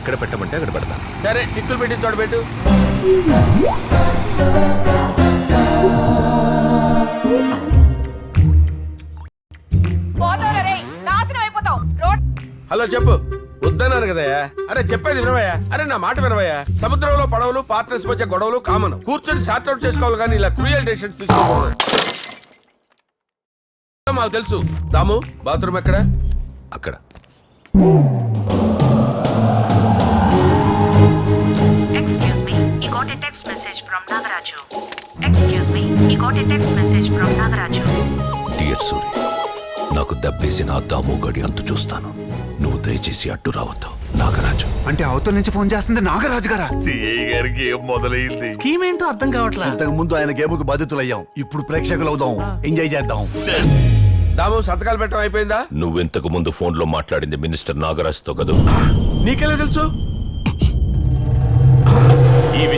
ఎక్కడ పెట్టమంటే అక్కడ పెడతాను సరే టిక్కులు పెట్టి తోడు పెట్టు. హలో చెప్పు. వద్దన్నారు కదయ్యా అరే చెప్పేది వినవయ్యా. అరే నా మాట వినవయ్యా. సముద్రంలో పడవలు పార్ట్నర్స్ మధ్య గొడవలు కామన్. కూర్చొని అవుట్ చేసుకోవాలి కానీ ఇలా క్రూయల్ డెసిషన్స్ తీసుకోకూడదు. మాకు తెలుసు. దాము బాత్రూమ్ ఎక్కడ? అక్కడ. From Nagaraju. Excuse me, you got a text message from Nagaraju. Dear Suri నాకు దెబ్బేసిన ఆ దాము గడి అంతు చూస్తాను. నువ్వు దయచేసి అడ్డు రావద్దు. నాగరాజు. అంటే అవతల నుంచి ఫోన్ చేస్తుంది నాగరాజు గారా? సిఐ గారికి ఏం మొదలైంది. స్కీమ్ ఏంటో అర్థం కావట్లా? ఇంతకు ముందు ఆయన గేముకు బాధితులయ్యాం. ఇప్పుడు ప్రేక్షకులు అవుదాం ఎంజాయ్ చేద్దాం. దాము సంతకాలు పెట్టడం అయిపోయిందా? నువ్వెంతకు ముందు ఫోన్లో మాట్లాడింది మినిస్టర్ నాగరాజుతో కదూ? నీకెలా తెలుసు? ఈ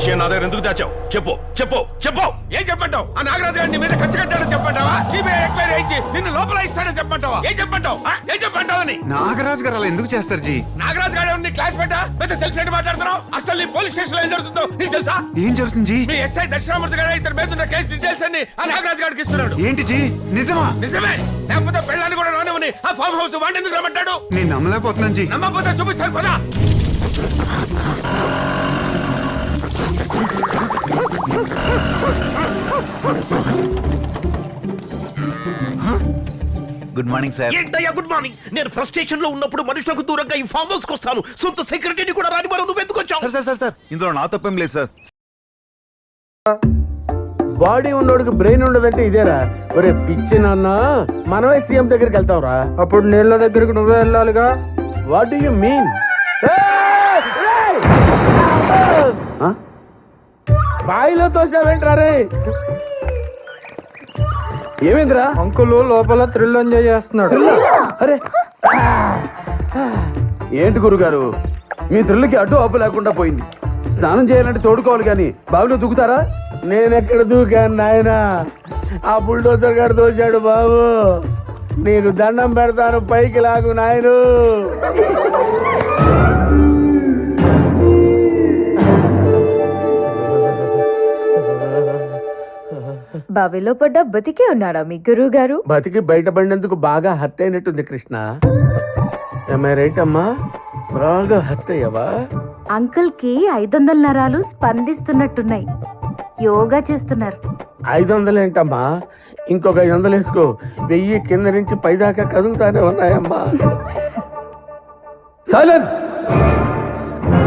విషయం నా దగ్గర ఎందుకు దాచావు? చెప్పు చెప్పు చెప్పు. ఏం చెప్పంటావు ఆ నాగరాజు గారిని మీద ఖర్చు కట్టాడని చెప్పంటావా సిబిఐ ఎంక్వైరీ అయించి నిన్ను లోపల ఇస్తాడని చెప్పంటావా ఏం చెప్పంటావు ఆ? ఏం చెప్పంటావు అని? నాగరాజు గారు అలా ఎందుకు చేస్తారు జీ? నాగరాజు గారు నీ క్లాస్ పెట్టా? పెద్ద తెలిసినట్టు మాట్లాడుతున్నావు? అసలు నీ పోలీస్ స్టేషన్లో ఏం జరుగుతుందో నీకు తెలుసా? ఏం జరుగుతుంది జీ? మీ ఎస్ఐ దక్షిణామూర్తి గారు ఇతని మీద ఉన్న కేసు డీటెయిల్స్ అన్ని ఆ నాగరాజు గారికి ఇస్తున్నాడు. ఏంటి జీ? నిజమా? నిజమే. లేకపోతే పెళ్ళాన్ని కూడా రానివ్వని ఆ ఫామ్ హౌస్ వాడిని ఎందుకు రమ్మంటాడు? నేను నమ్మలేకపోతున్నాను జీ. నమ్మకపోతే చూపిస్తాను పదా గుడ్ మార్నింగ్ సార్. ఏంటయ్యా గుడ్ మార్నింగ్? నేను ఫ్రస్ట్రేషన్లో ఉన్నప్పుడు మనుషులకు దూరంగా ఈ ఫామ్ హౌస్ వస్తాను. సొంత సెక్రటరీని కూడా రాని మనం నువ్వు ఎందుకు వచ్చావు? సార్ సార్ సార్ సార్ ఇందులో నా తప్పేం లేదు సార్. బాడీ ఉన్నోడికి బ్రెయిన్ ఉండదంటే ఇదేరా? ఒరే పిచ్చి నాన్న మనమే సీఎం దగ్గరికి వెళ్తావురా. అప్పుడు నీళ్ళ దగ్గరికి నువ్వే వెళ్ళాలిగా? వాట్ యు మీన్ బాయిలో తోసావేంట్రా రే? ఏమైందిరా? అంకుల్ లోపల థ్రిల్ ఎంజాయ్ చేస్తున్నాడు. అరే! ఏంటి గురుగారు? మీ త్రిల్లుకి అడ్డు అప్పు లేకుండా పోయింది. స్నానం చేయాలంటే తోడుకోవాలి కానీ బావిలో దూకుతారా? నేనెక్కడ దూకాను నాయన? ఆ బుల్డోజర్ గారు దోశాడు బాబు. నీకు దండం పెడతాను పైకి లాగు నాయను. బావిలో పడ్డ బతికే ఉన్నాడా మీ గురువు గారు బతికి బయటపడినందుకు బాగా హర్ట్ అయినట్టుంది కృష్ణ రైట్ అమ్మా? బాగా హర్ట్ అయ్యావా అంకుల్కి ఐదు వందల నరాలు స్పందిస్తున్నట్టున్నాయి. యోగా చేస్తున్నారు. ఐదు వందలు ఏంటమ్మా ఇంకొక ఐదు వందలు వేసుకో వెయ్యి కింద నుంచి పైదాకా కదులుతానే ఉన్నాయమ్మా. సైలెన్స్